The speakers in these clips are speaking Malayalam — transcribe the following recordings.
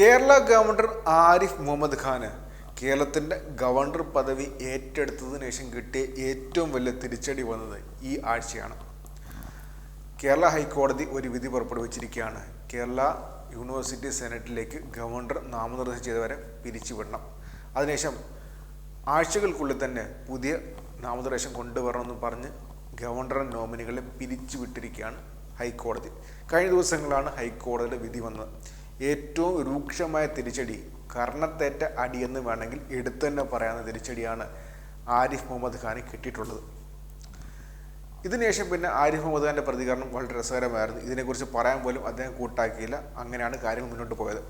കേരള ഗവർണർ ആരിഫ് മുഹമ്മദ് ഖാന് കേരളത്തിന്റെ ഗവർണർ പദവി ഏറ്റെടുത്തതിനു ശേഷം കിട്ടിയ ഏറ്റവും വലിയ തിരിച്ചടി വന്നത് ഈ ആഴ്ചയാണ്. കേരള ഹൈക്കോടതി ഒരു വിധി പുറപ്പെടുവിച്ചിരിക്കുകയാണ്. കേരള യൂണിവേഴ്സിറ്റി സെനറ്റിലേക്ക് ഗവർണർ നാമനിർദ്ദേശം ചെയ്തവരെ പിരിച്ചുവിടണം. അതിനുശേഷം ആഴ്ചകൾക്കുള്ളിൽ തന്നെ പുതിയ നാമനിർദ്ദേശം കൊണ്ടുവരണമെന്ന് പറഞ്ഞ് ഗവർണർ നോമിനികളെ പിരിച്ചുവിട്ടിരിക്കുകയാണ് ഹൈക്കോടതി. കഴിഞ്ഞ ദിവസങ്ങളാണ് ഹൈക്കോടതിയുടെ വിധി വന്നത്. ഏറ്റവും രൂക്ഷമായ തിരിച്ചടി കർണത്തേറ്റ അടിയെന്ന് വേണമെങ്കിൽ എടുത്തു തന്നെ പറയാവുന്ന തിരിച്ചടിയാണ് ആരിഫ് മുഹമ്മദ് ഖാന് കിട്ടിയിട്ടുള്ളത്. ഇതിനുശേഷം പിന്നെ ആരിഫ് മുഹമ്മദ് ഖാന്റെ പ്രതികരണം വളരെ രസകരമായിരുന്നു. ഇതിനെക്കുറിച്ച് പറയാൻ പോലും അദ്ദേഹം കൂട്ടാക്കിയില്ല. അങ്ങനെയാണ് കാര്യങ്ങൾ മുന്നോട്ട് പോയത്.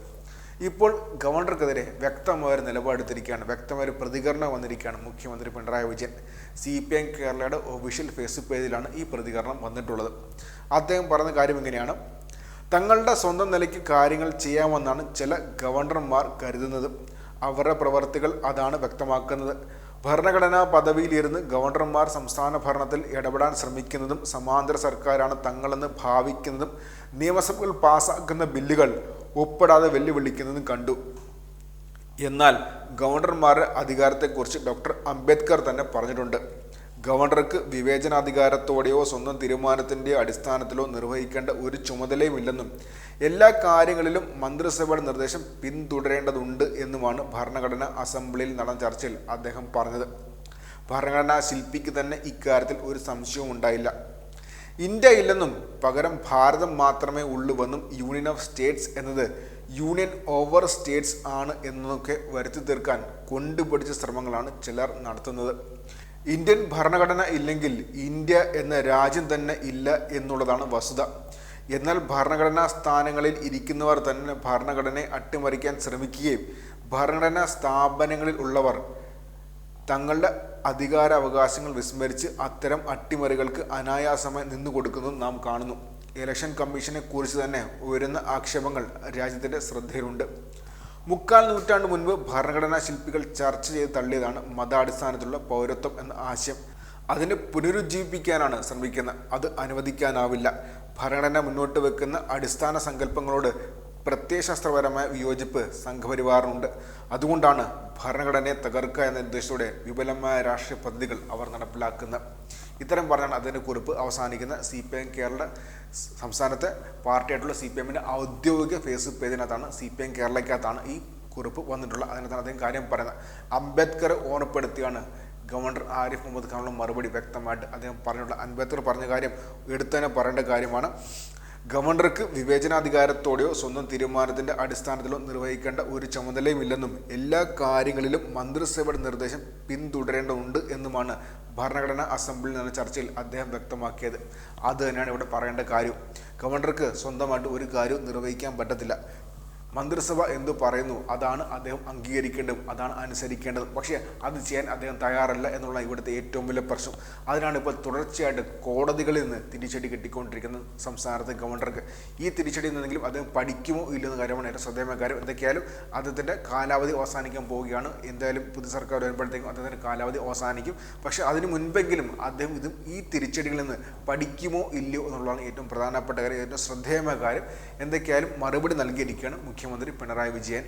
ഇപ്പോൾ ഗവർണർക്കെതിരെ വ്യക്തമായൊരു നിലപാടെടുത്തിരിക്കുകയാണ് വ്യക്തമായ ഒരു പ്രതികരണം വന്നിരിക്കുകയാണ് മുഖ്യമന്ത്രി Pinarayi Vijayan. C P M കേരളയുടെ ഒഫീഷ്യൽ ഫേസ്ബുക്ക് പേജിലാണ് ഈ പ്രതികരണം വന്നിട്ടുള്ളത്. അദ്ദേഹം പറഞ്ഞ കാര്യം ഇങ്ങനെയാണ്. തങ്ങളുടെ സ്വന്തം നിലയ്ക്ക് കാര്യങ്ങൾ ചെയ്യാമെന്നാണ് ചില ഗവർണർമാർ കരുതുന്നത്. അവരുടെ പ്രവർത്തികൾ അതാണ് വ്യക്തമാക്കുന്നത്. ഭരണഘടനാ പദവിയിലിരുന്ന് ഗവർണർമാർ സംസ്ഥാന ഭരണത്തിൽ ഇടപെടാൻ ശ്രമിക്കുന്നതും സമാന്തര സർക്കാരാണ് തങ്ങളെന്ന് ഭാവിക്കുന്നതും നിയമസഭകൾ പാസാക്കുന്ന ബില്ലുകൾ ഒപ്പിടാതെ വെല്ലുവിളിക്കുന്നതും കണ്ടു. എന്നാൽ ഗവർണർമാരുടെ അധികാരത്തെക്കുറിച്ച് ഡോക്ടർ അംബേദ്കർ തന്നെ പറഞ്ഞിട്ടുണ്ട്. ഗവർണർക്ക് വിവേചനാധികാരത്തോടെയോ സ്വന്തം തീരുമാനത്തിന്റെ അടിസ്ഥാനത്തിലോ നിർവഹിക്കേണ്ട ഒരു ചുമതലയുമില്ലെന്നും എല്ലാ കാര്യങ്ങളിലും മന്ത്രിസഭയുടെ നിർദ്ദേശം പിന്തുടരേണ്ടതുണ്ട് എന്നുമാണ് ഭരണഘടനാ അസംബ്ലിയിൽ നടന്ന ചർച്ചയിൽ അദ്ദേഹം പറഞ്ഞത്. ഭരണഘടനാ ശില്പിക്ക് തന്നെ ഇക്കാര്യത്തിൽ ഒരു സംശയവും ഉണ്ടായില്ല. ഇന്ത്യ ഇല്ലെന്നും പകരം ഭാരതം മാത്രമേ ഉള്ളൂവെന്നും യൂണിയൻ ഓഫ് സ്റ്റേറ്റ്സ് എന്നത് യൂണിയൻ ഓവർ സ്റ്റേറ്റ്സ് ആണ് എന്നൊക്കെ വരുത്തി തീർക്കാൻ കൊണ്ടുപിടിച്ച ശ്രമങ്ങളാണ് ചിലർ നടത്തുന്നത്. ഇന്ത്യൻ ഭരണഘടന ഇല്ലെങ്കിൽ ഇന്ത്യ എന്ന രാജ്യം തന്നെ ഇല്ല എന്നുള്ളതാണ് വസ്തുത. എന്നാൽ ഭരണഘടനാ സ്ഥാനങ്ങളിൽ ഇരിക്കുന്നവർ തന്നെ ഭരണഘടനയെ അട്ടിമറിക്കാൻ ശ്രമിക്കുകയും ഭരണഘടനാ സ്ഥാപനങ്ങളിൽ ഉള്ളവർ തങ്ങളുടെ അധികാര അവകാശങ്ങൾ വിസ്മരിച്ച് അത്തരം അട്ടിമറികൾക്ക് അനായാസമായി നിന്നു കൊടുക്കുന്നതും നാം കാണുന്നു. ഇലക്ഷൻ കമ്മീഷനെ കുറിച്ച് തന്നെ ഉയരുന്ന ആക്ഷേപങ്ങൾ രാജ്യത്തിന്റെ ശ്രദ്ധയിലുണ്ട്. മുക്കാൽ നൂറ്റാണ്ട് മുൻപ് ഭരണഘടനാ ശില്പികൾ ചർച്ച ചെയ്ത് തള്ളിയതാണ് മതാടിസ്ഥാനത്തിലുള്ള പൗരത്വം എന്ന ആശയം. അതിനെ പുനരുജ്ജീവിപ്പിക്കാനാണ് ശ്രമിക്കുന്നത്. അത് അനുവദിക്കാനാവില്ല. ഭരണഘടന മുന്നോട്ട് വെക്കുന്ന അടിസ്ഥാന സങ്കല്പങ്ങളോട് പ്രത്യയശാസ്ത്രപരമായ വിയോജിപ്പ് സംഘപരിവാറിനുണ്ട്. അതുകൊണ്ടാണ് ഭരണഘടനയെ തകർക്കുക എന്ന ഉദ്ദേശത്തോടെ വിപുലമായ രാഷ്ട്രീയ പദ്ധതികൾ അവർ നടപ്പിലാക്കുന്നത്. ഇത്തരം പറഞ്ഞാണ് അതിന്റെ കുറിപ്പ് അവസാനിക്കുന്ന സി പി എം കേരള സംസ്ഥാനത്തെ പാർട്ടിയായിട്ടുള്ള സി പി എമ്മിന്റെ ഔദ്യോഗിക ഫേസ്ബുക്ക് പേജിനകത്താണ് സി പി എം കേരളയ്ക്കകത്താണ് ഈ കുറിപ്പ് വന്നിട്ടുള്ളത്. അതിനകത്താണ് അദ്ദേഹം കാര്യം പറയുന്നത്. അംബേദ്കർ ഓർമ്മപ്പെടുത്തിയാണ് ഗവർണർ ആരിഫ് മുഹമ്മദ് ഖാനുള്ള മറുപടി വ്യക്തമായിട്ട് അദ്ദേഹം പറഞ്ഞിട്ടുള്ള അംബേദ്കർ പറഞ്ഞ കാര്യം എടുത്തു തന്നെ പറയേണ്ട കാര്യമാണ്. ഗവർണർക്ക് വിവേചനാധികാരത്തോടെയോ സ്വന്തം തീരുമാനത്തിന്റെ അടിസ്ഥാനത്തിലോ നിർവഹിക്കേണ്ട ഒരു ചുമതലയുമില്ലെന്നും എല്ലാ കാര്യങ്ങളിലും മന്ത്രിസഭയുടെ നിർദ്ദേശം പിന്തുടരേണ്ടതുണ്ട് എന്നുമാണ് ഭരണഘടനാ അസംബ്ലിയിൽ നടന്ന ചർച്ചയിൽ അദ്ദേഹം വ്യക്തമാക്കിയത്. അത് തന്നെയാണ് ഇവിടെ പറയേണ്ട കാര്യം. ഗവർണർക്ക് സ്വന്തമായിട്ട് ഒരു കാര്യവും നിർവഹിക്കാൻ പറ്റത്തില്ല. മന്ത്രിസഭ എന്തു പറയുന്നു അതാണ് അദ്ദേഹം അംഗീകരിക്കേണ്ടത് അതാണ് അനുസരിക്കേണ്ടത്. പക്ഷേ അത് ചെയ്യാൻ അദ്ദേഹം തയ്യാറല്ല എന്നുള്ള ഇവിടുത്തെ ഏറ്റവും വലിയ പ്രശ്നം. അതിനാണ് ഇപ്പോൾ തുടർച്ചയായിട്ട് കോടതികളിൽ നിന്ന് തിരിച്ചടി കിട്ടിക്കൊണ്ടിരിക്കുന്നത് സംസ്ഥാനത്തെ ഗവർണർക്ക്. ഈ തിരിച്ചടിയിൽ നിന്നെങ്കിലും അദ്ദേഹം പഠിക്കുമോ ഇല്ലെന്ന കാര്യമാണ് ഏറ്റവും ശ്രദ്ധേയമായ കാര്യം. എന്തൊക്കെയായാലും അദ്ദേഹത്തിന്റെ കാലാവധി അവസാനിക്കാൻ പോവുകയാണ്. എന്തായാലും പുതിയ സർക്കാർ വരുമ്പോഴത്തേക്കും അദ്ദേഹത്തിന്റെ കാലാവധി അവസാനിക്കും. പക്ഷേ അതിന് മുൻപെങ്കിലും അദ്ദേഹം ഇതും ഈ തിരിച്ചടികളിൽ നിന്ന് പഠിക്കുമോ ഇല്ലയോ എന്നുള്ളതാണ് ഏറ്റവും പ്രധാനപ്പെട്ട കാര്യം ഏറ്റവും ശ്രദ്ധേയമായ കാര്യം. എന്തൊക്കെയായാലും മറുപടി നൽകിയിരിക്കുകയാണ് മുഖ്യമന്ത്രി പിണറായി വിജയൻ.